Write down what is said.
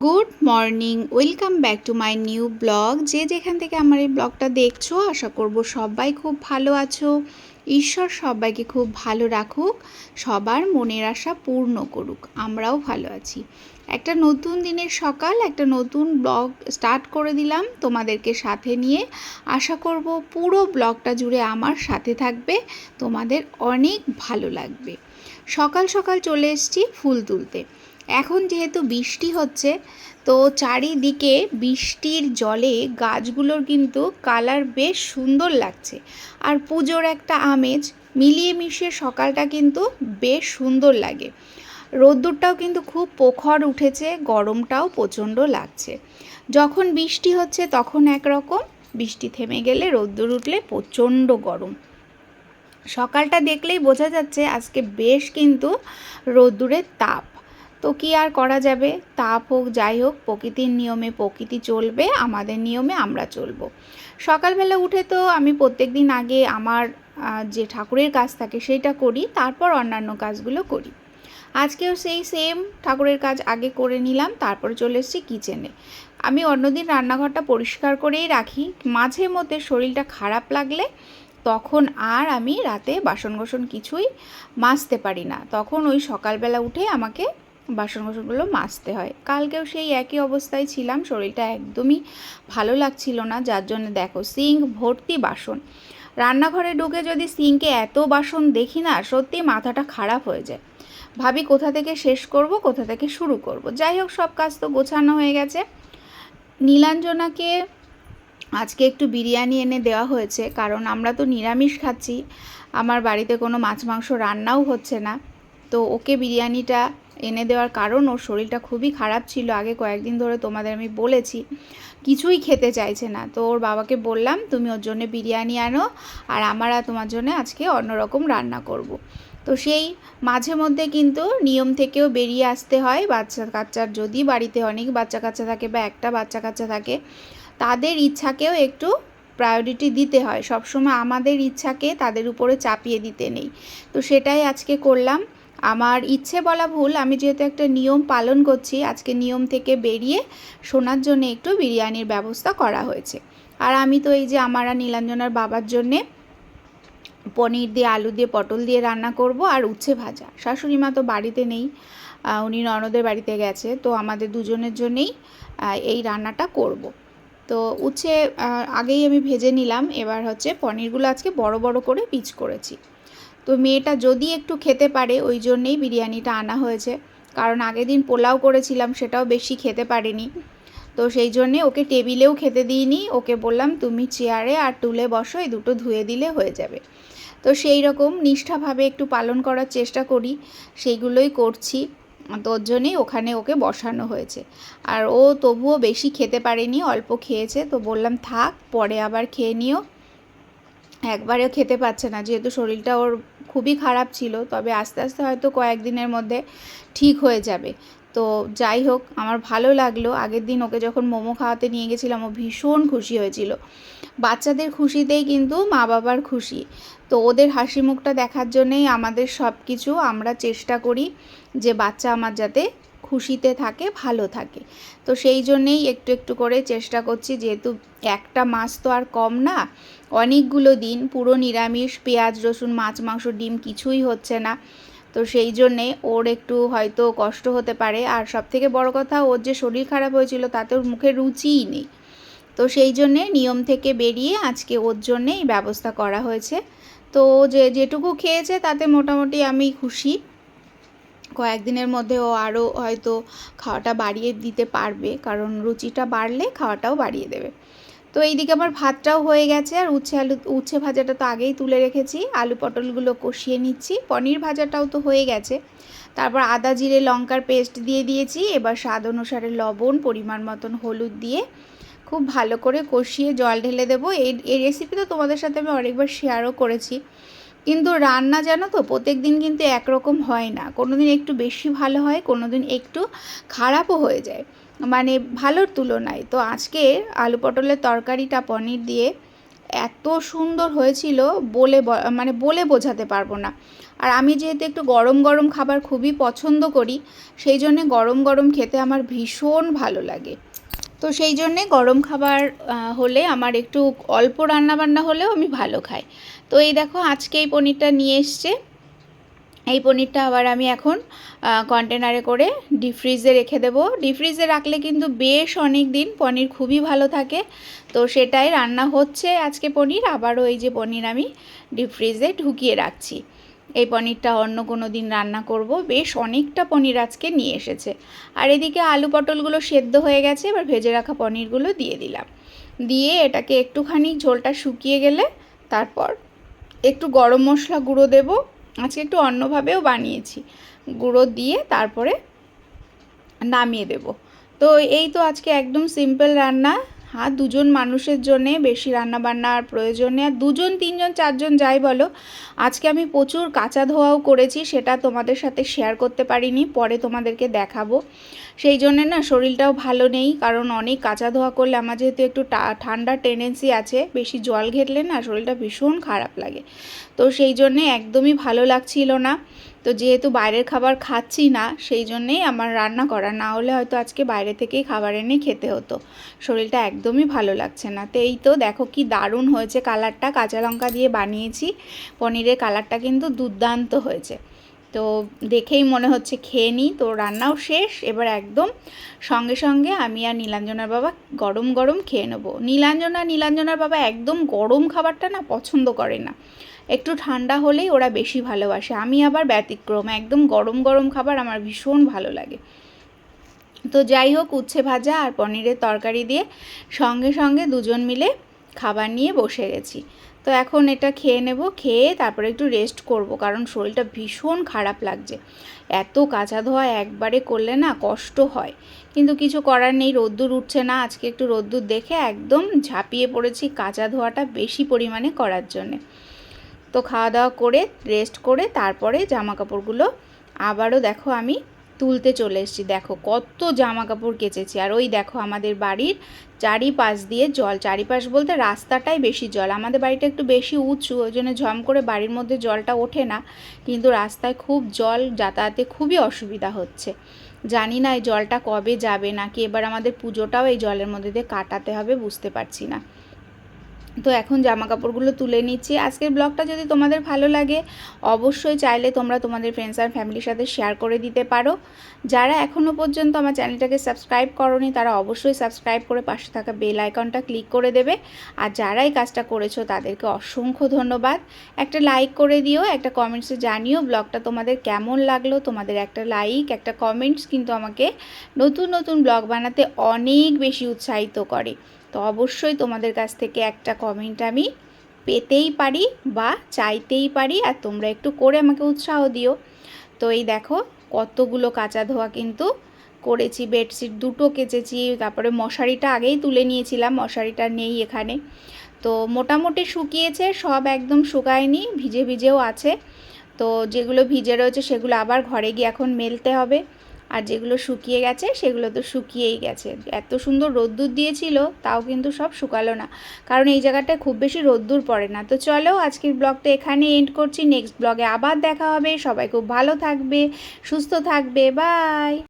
Good morning, welcome back to my new blog. যে যেখান থেকে আমার এই ব্লগটা দেখছ, আশা করব সবাই খুব ভালো আছো। ঈশ্বর সবাইকে খুব ভালো রাখুক, সবার মনের আশা পূর্ণ করুক, আমরাও ভালো আছি। একটা নতুন দিনের সকাল, একটা নতুন ব্লগ স্টার্ট করে দিলাম তোমাদেরকে সাথে নিয়ে। আশা করব পুরো ব্লগটা জুড়ে আমার সাথে থাকবে, তোমাদের অনেক ভালো লাগবে। সকাল সকাল চলে এসেছি ফুল তুলতে। এখন যেহেতু বৃষ্টি হচ্ছে, তো চারিদিকে বৃষ্টির জলে গাছগুলোর কিন্তু কালার বেশ সুন্দর লাগছে। আর পুজোর একটা আমেজ, মিলিয়ে মিশিয়ে সকালটা কিন্তু বেশ সুন্দর লাগে। রোদ্দুরটাও কিন্তু খুব পোখর উঠেছে, গরমটাও প্রচণ্ড লাগছে। যখন বৃষ্টি হচ্ছে তখন একরকম, বৃষ্টি থেমে গেলে রোদ্দুর উঠলে প্রচণ্ড গরম। সকালটা দেখলেই বোঝা যাচ্ছে আজকে বেশ কিন্তু রোদ্দুরের তাপ। তো কি আর করা যাবে? তাপ হোক, যাই হোক, প্রকৃতির নিয়মে প্রকৃতি চলবে, আমাদের নিয়মে আমরা চলবো। সকালবেলা উঠে তো আমি প্রত্যেক দিন আগে আমার যে ঠাকুরের কাজ থাকে সেইটা করি, তারপর অন্যান্য কাজগুলো করি। আজকেও সেই সেম ঠাকুরের কাজ আগে করে নিলাম, তারপরে চলে এসেছি কিচেনে আমি অন্যদিন রান্নাঘরটা পরিষ্কার করেই রাখি, মাঝে মধ্যে শরীরটা খারাপ লাগলে তখন আর আমি রাতে বাসন কোসন কিছুই মাজতে পারি না। তখন ওই সকালবেলা উঠে আমাকে বাসন কোসনগুলো মাজতে হয়। কালকেও সেই একই অবস্থায় ছিলাম, শরীরটা একদমই ভালো লাগছিল না, যার জন্য দেখো সিঙ্ক ভর্তি বাসন। রান্নাঘরে ঢুকে যদি সিঙ্কে এত বাসন দেখি না, সত্যি মাথাটা খারাপ হয়ে যায়। ভাবি, কোথা থেকে শেষ করব, কোথা থেকে শুরু করব? যাই হোক, সব কাজ তো গোছানো হয়ে গেছে। নীলাঞ্জনাকে আজকে একটু বিরিয়ানি এনে দেওয়া হয়েছে, কারণ আমরা তো নিরামিষ খাচ্ছি। আমার বাড়িতে কোনো মাছ মাংস রান্নাও হচ্ছে না। তো ওকে বিরিয়ানিটা এনে দেওয়ার কারণ, ওর শরীরটা খুবই খারাপ ছিল। আগে কয়েকদিন ধরে তোমাদের আমি বলেছি, কিছুই খেতে চাইছে না। তো ওর বাবাকে বললাম, তুমি ওর জন্য বিরিয়ানি আনো, আর আমরা তোমার জন্য আজকে অন্যরকম রান্না করব। তো সেই মাঝে মধ্যে কিন্তু নিয়ম থেকেও বেরিয়ে আসতে হয়। বাচ্চা কাচ্চার যদি বাড়িতে অনেক বাচ্চা কাচ্চা থাকে বা একটা বাচ্চা কাচ্চা থাকে, তাদের ইচ্ছাকেও একটু প্রায়োরিটি দিতে হয়। সবসময় আমাদের ইচ্ছাকে তাদের উপরে চাপিয়ে দিতে নেই। তো সেটাই আজকে করলাম। আমার ইচ্ছে বলা ভুল, আমি যেহেতু একটা নিয়ম পালন করছি, আজকে নিয়ম থেকে বেরিয়ে শোনার জন্য একটু বিরিয়ানির ব্যবস্থা করা হয়েছে। আর আমি তো এই যে আমার আর নীলাঞ্জনার বাবার জন্যে পনির দিয়ে, আলু দিয়ে, পটল দিয়ে রান্না করব আর উচ্ছে ভাজা। শাশুড়ি মা তো বাড়িতে নেই উনি ননদের বাড়িতে গেছে, তো আমাদের দুজনের জন্যেই এই রান্নাটা করব। তো উচ্ছে আগেই আমি ভেজে নিলাম, এবার হচ্ছে পনিরগুলো আজকে বড় বড় করে পিচ করেছি। তো মেয়েটা যদি একটু খেতে পারে, ওই জন্যেই বিরিয়ানিটা আনা হয়েছে। কারণ আগের দিন পোলাও করেছিলাম, সেটাও বেশি খেতে পারেনি। তো সেই জন্যে ওকে টেবিলেও খেতে দিইনি। ওকে বললাম, তুমি চেয়ারে আর টুলে বসো, এই দুটো ধুয়ে দিলে হয়ে যাবে। তো সেই রকম নিষ্ঠাভাবে একটু পালন করার চেষ্টা করি, সেইগুলোই করছি। তোর জন্যেই ওখানে ওকে বসানো হয়েছে। আর ও তবুও বেশি খেতে পারেনি, অল্প খেয়েছে। তো বললাম, থাক, পরে আবার খেয়ে নিও। একবারেও খেতে পাচ্ছে না, যেহেতু শরীরটা ওর খুবই খারাপ ছিল, তবে আস্তে আস্তে হয়তো কয়েকদিনের মধ্যে ঠিক হয়ে যাবে। তো যাই হোক, আমার ভালো লাগল। আগের দিন ওকে যখন মোমো খাওয়াতে নিয়ে গেছিলাম, ও ভীষণ খুশি হয়েছিল। বাচ্চাদের খুশিতেই কিন্তু মা বাবার খুশি। তো ওদের হাসি মুখটা দেখার জন্যেই আমাদের সব কিছু আমরা চেষ্টা করি যে বাচ্চা আমার যাতে খুশিতে থাকে, ভালো থাকে। তো সেই জন্যেই একটু একটু করে চেষ্টা করছি, যেহেতু একটা মাস তো আর কম না, অনেকগুলো দিন পুরো নিরামিষ, পেঁয়াজ, রসুন, মাছ, মাংস, ডিম কিছুই হচ্ছে না। তো সেই জন্যে ওর একটু হয়তো কষ্ট হতে পারে। আর সব থেকে বড় কথা, ওর যে শরীর খারাপ হয়েছিল, তাতে ওর মুখে রুচিই নেই। তো সেই জন্যে নিয়ম থেকে বেরিয়ে আজকে ওর জন্যে এই ব্যবস্থা করা হয়েছে। তো যে যেটুকু খেয়েছে, তাতে মোটামুটি আমি খুশি। কয়েকদিনের মধ্যে ও আরও হয়তো খাওয়াটা বাড়িয়ে দিতে পারবে, কারণ রুচিটা বাড়লে খাওয়াটাও বাড়িয়ে দেবে। তো এইদিকে আমার ভাতটাও হয়ে গেছে, আর উচ্ছে আলু, উচ্ছে ভাজাটা তো আগেই তুলে রেখেছি। আলু পটলগুলো কষিয়ে নিচ্ছি, পনির ভাজাটাও তো হয়ে গেছে। তারপর আদা, জিরে, লঙ্কার পেস্ট দিয়ে দিয়েছি। এবার স্বাদ অনুসারে লবণ, পরিমাণ মতন হলুদ দিয়ে খুব ভালো করে কষিয়ে জল ঢেলে দেবো। এই এই রেসিপি তো তোমাদের সাথে আমি অনেকবার শেয়ারও করেছি। কিন্তু রান্না জানো তো প্রত্যেক দিন কিন্তু একরকম হয় না। কোনো দিন একটু বেশি ভালো হয় কোনো দিন একটু খারাপও হয়ে যায়। মানে ভালোর তুলনায়। তো আজকে আলু পটলের তরকারিটা পনির দিয়ে এত সুন্দর হয়েছিল বলে মানে বলে বোঝাতে পারব না। আর আমি যেহেতু একটু গরম গরম খাবার খুবই পছন্দ করি, সেই জন্যে গরম গরম খেতে আমার ভীষণ ভালো লাগে। তো সেই জন্যে গরম খাবার হলে আমার একটু অল্প রান্না বান্না হলেও আমি ভালো খাই। তো এই দেখো আজকে এই পনিরটা নিয়ে এসছে। এই পনিরটা আবার আমি এখন কন্টেনারে করে ডিপ ফ্রিজে রেখে দেবো। ডিপ ফ্রিজে রাখলে কিন্তু বেশ অনেক দিন পনির খুবই ভালো থাকে। তো সেটাই রান্না হচ্ছে আজকে পনির। আবারও এই যে পনির আমি ডিপ ফ্রিজে ঢুকিয়ে রাখছি। এই পনিরটা অন্য কোনো দিন রান্না করব। বেশ অনেকটা পনির আজকে নিয়ে এসেছে। আর এদিকে আলু পটলগুলো সেদ্ধ হয়ে গেছে, এবার ভেজে রাখা পনিরগুলো দিয়ে দিলাম। দিয়ে এটাকে একটুখানি ঝোলটা শুকিয়ে গেলে তারপর একটু গরম মশলা গুঁড়ো দেব। আজকে একটু অন্যভাবেও বানিয়েছি। গুঁড়ো দিয়ে তারপরে নামিয়ে দেব। তো এই তো আজকে একদম সিম্পল রান্না। হ্যাঁ দুজন মানুষের জন্যে বেশি রান্না বান্নার নেই। আর দুজন, তিনজন, চারজন যাই বলো, আজকে আমি প্রচুর কাঁচা ধোয়াও করেছি, সেটা তোমাদের সাথে শেয়ার করতে পারিনি, পরে তোমাদেরকে দেখাবো। সেই জন্যে না শরীরটাও ভালো নেই, কারণ অনেক কাঁচা ধোয়া করলে আমার যেহেতু একটু ঠান্ডা টেন্ডেন্সি আছে, বেশি জল ঘেটলে না শরীরটা ভীষণ খারাপ লাগে। তো সেই জন্যে একদমই ভালো লাগছিল না। তো যেহেতু বাইরের খাবার খাচ্ছি না, সেই জন্যেই আমার রান্না করা। না হলে হয়তো আজকে বাইরে থেকেই খাবার এনে খেতে হতো। শরীরটা একদমই ভালো লাগছে না। তো এই তো দেখো কি দারুণ হয়েছে কালারটা। কাঁচা লঙ্কা দিয়ে বানিয়েছি। পনিরের কালারটা কিন্তু দুর্দান্ত হয়েছে। তো দেখেই মনে হচ্ছে খেয়ে নিই। তো রান্নাও শেষ, এবার একদম সঙ্গে সঙ্গে আমি আর নীলাঞ্জনার বাবা গরম গরম খেয়ে নেব। নীলাঞ্জনা, নীলাঞ্জনার বাবা একদম গরম খাবারটা না পছন্দ করে না। একটু ঠান্ডা হলেই ওরা বেশি ভালোবাসে। আমি আবার ব্যতিক্রম, একদম গরম গরম খাবার আমার ভীষণ ভালো লাগে। তো যাই হোক, উচ্ছে ভাজা আর পনিরের তরকারি দিয়ে সঙ্গে সঙ্গে দুজন মিলে খাবার নিয়ে বসে গেছি। তো এখন এটা খেয়ে নেব, খেয়ে তারপরে একটু রেস্ট করব কারণ শরীরটা ভীষণ খারাপ লাগছে। এত কাঁচা ধোয়া একবারে করলে না কষ্ট হয়। কিন্তু কিছু করার নেই, রোদ্দুর উঠছে না। আজকে একটু রোদ্দুর দেখে একদম ঝাঁপিয়ে পড়েছি কাঁচা ধোয়াটা বেশি পরিমাণে করার জন্যে। তো খাওয়া দাওয়া করে রেস্ট করে তারপরে জামা কাপড়গুলো আবারও দেখো আমি তুলতে চলে এসেছি। দেখো, কত জামা কাপড় কেচেছি। আর ওই দেখো, আমাদের বাড়ির চারিপাশ দিয়ে জল। চারিপাশ বলতে রাস্তাটাই বেশি জল। আমাদের বাড়িটা একটু বেশি উঁচু, ওই জন্য ঝম করে বাড়ির মধ্যে জলটা ওঠে না। কিন্তু রাস্তায় খুব জল যাতায়াতে খুবই অসুবিধা হচ্ছে। জানি না এই জলটা কবে যাবে নাকি, এবার আমাদের পুজোটাও এই জলের মধ্যে দিয়ে কাটাতে হবে, বুঝতে পারছি না। তো এখন জামা কাপড়গুলো তুলে নিচ্ছি। আজকের ব্লগটা যদি তোমাদের ভালো লাগে, অবশ্যই চাইলে তোমরা তোমাদের ফ্রেন্ডস আর ফ্যামিলির সাথে শেয়ার করে দিতে পারো। যারা এখনও পর্যন্ত আমার চ্যানেলটাকে সাবস্ক্রাইব করনি, তারা অবশ্যই সাবস্ক্রাইব করে পাশে থাকা বেল আইকনটা ক্লিক করে দেবে। আর যারা এই কাজটা করেছ, তাদেরকে অসংখ্য ধন্যবাদ। একটা লাইক করে দিও, একটা কমেন্টসে জানিও ব্লগটা তোমাদের কেমন লাগল। তোমাদের একটা লাইক একটা কমেন্টস কিন্তু আমাকে নতুন নতুন ব্লগ বানাতে অনেক বেশি উৎসাহিত করে। তো অবশ্যই তোমাদের কাছ থেকে একটা কমেন্ট আমি পেতেই পারি বা চাইতেই পারি, আর তোমরা একটু করে আমাকে উৎসাহ দিও। তো এই দেখো, কতগুলো কাঁচা ধোয়া কিন্তু করেছি, বেডশিট দুটো কেচেছি, তারপরে মশারিটা আগেই তুলে নিয়েছিলাম, মশারিটা নেই এখানে। তো মোটামুটি শুকিয়েছে, সব একদম শুকায়নি, ভিজে ভিজেও আছে। তো যেগুলো ভিজে রয়েছে সেগুলো আবার ঘরে গিয়ে এখন মেলতে হবে। আর যেগুলো শুকিয়ে গেছে, সেগুলো তো শুকিয়েই গেছে। এত সুন্দর রোদ্দুর দিয়েছিল, তাও কিন্তু সব শুকালো না। কারণ এই জায়গাটায় খুব বেশি রোদ্দুর পড়ে না। তো চলো, আজকের ব্লগটা এখানে এন্ড করছি। নেক্সট ব্লগে আবার দেখা হবে। সবাই খুব ভালো থাকবে, সুস্থ থাকবে। বাই